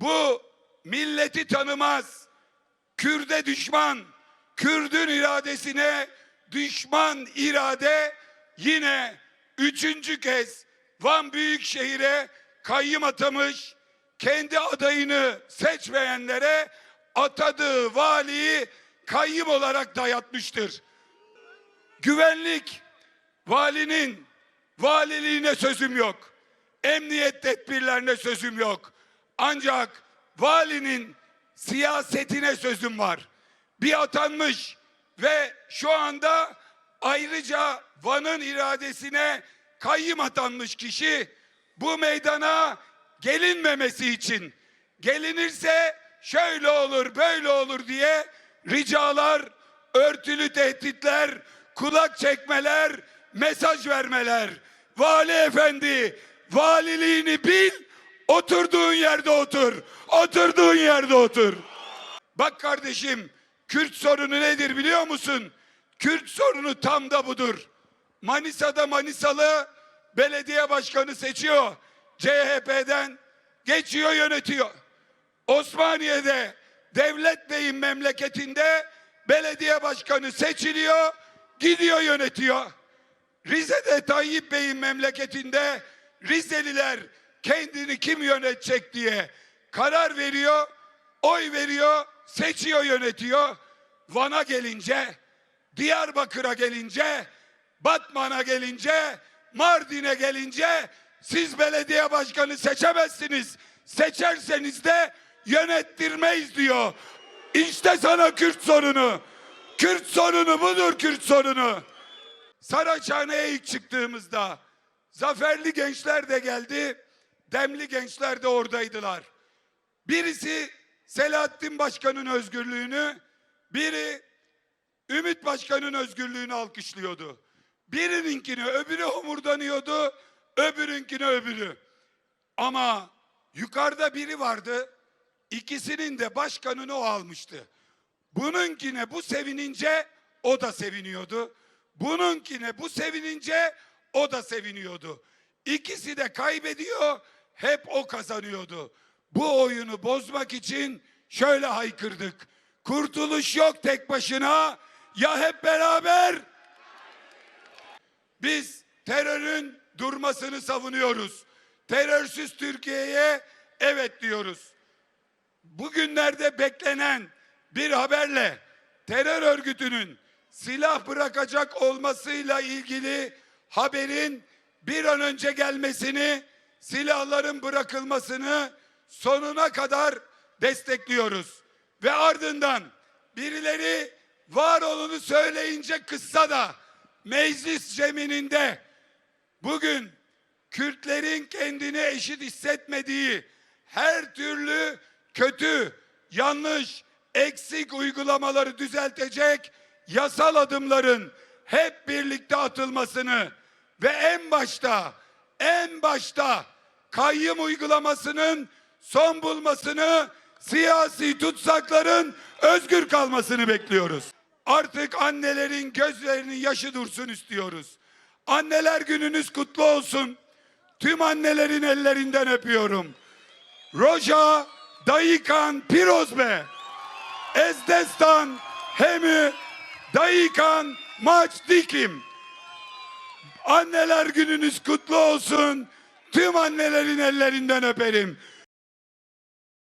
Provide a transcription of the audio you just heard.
bu milleti tanımaz, Kürde düşman, Kürdün iradesine düşman irade yine üçüncü kez Van Büyükşehir'e kayyım atamış, kendi adayını seçmeyenlere atadığı valiyi kayyım olarak dayatmıştır. Güvenlik, valinin valiliğine sözüm yok. Emniyet tedbirlerine sözüm yok. Ancak valinin siyasetine sözüm var. Bir atanmış ve şu anda ayrıca Van'ın iradesine kayyım atanmış kişi bu meydana gelinmemesi için gelinirse şöyle olur böyle olur diye ricalar, örtülü tehditler, kulak çekmeler, mesaj vermeler. Vali efendi, valiliğini bil, oturduğun yerde otur. Oturduğun yerde otur. Bak kardeşim, Kürt sorunu nedir biliyor musun? Kürt sorunu tam da budur. Manisa'da Manisalı belediye başkanı seçiyor. CHP'den geçiyor yönetiyor. Osmaniye'de Devlet Bey'in memleketinde belediye başkanı seçiliyor, gidiyor yönetiyor. Rize'de Tayyip Bey'in memleketinde Rizeliler kendini kim yönetecek diye karar veriyor, oy veriyor, seçiyor, yönetiyor. Van'a gelince, Diyarbakır'a gelince, Batman'a gelince, Mardin'e gelince siz belediye başkanı seçemezsiniz. Seçerseniz de yönettirmeyiz diyor. İşte sana Kürt sorunu. Kürt sorunu budur Kürt sorunu. Saraçhane'ye ilk çıktığımızda zaferli gençler de geldi, demli gençler de oradaydılar. Birisi Selahattin Başkan'ın özgürlüğünü, biri Ümit Başkan'ın özgürlüğünü alkışlıyordu. Birininkini öbürü homurdanıyordu, öbürünkini öbürü. Ama yukarıda biri vardı, ikisinin de başkanını o almıştı. Bununkine bu sevinince o da seviniyordu. Bununkine bu sevinince o da seviniyordu. İkisi de kaybediyor, hep o kazanıyordu. Bu oyunu bozmak için şöyle haykırdık. Kurtuluş yok tek başına, ya hep beraber. Biz terörün durmasını savunuyoruz. Terörsüz Türkiye'ye evet diyoruz bugünlerde beklenen bir haberle terör örgütünün silah bırakacak olmasıyla ilgili haberin bir an önce gelmesini, silahların bırakılmasını sonuna kadar destekliyoruz. Ve ardından birileri var olanı söyleyince kıssa da meclis zemininde bugün Kürtlerin kendini eşit hissetmediği her türlü kötü, yanlış, eksik uygulamaları düzeltecek yasal adımların hep birlikte atılmasını ve en başta en başta kayyım uygulamasının son bulmasını, siyasi tutsakların özgür kalmasını bekliyoruz. Artık annelerin gözlerinin yaşı dursun istiyoruz. Anneler gününüz kutlu olsun. Tüm annelerin ellerinden öpüyorum. Roja Dayıkan Pirozbe. Ezdestan Hemi Dayıkan Maç Dikim. Anneler gününüz kutlu olsun. Tüm annelerin ellerinden öperim.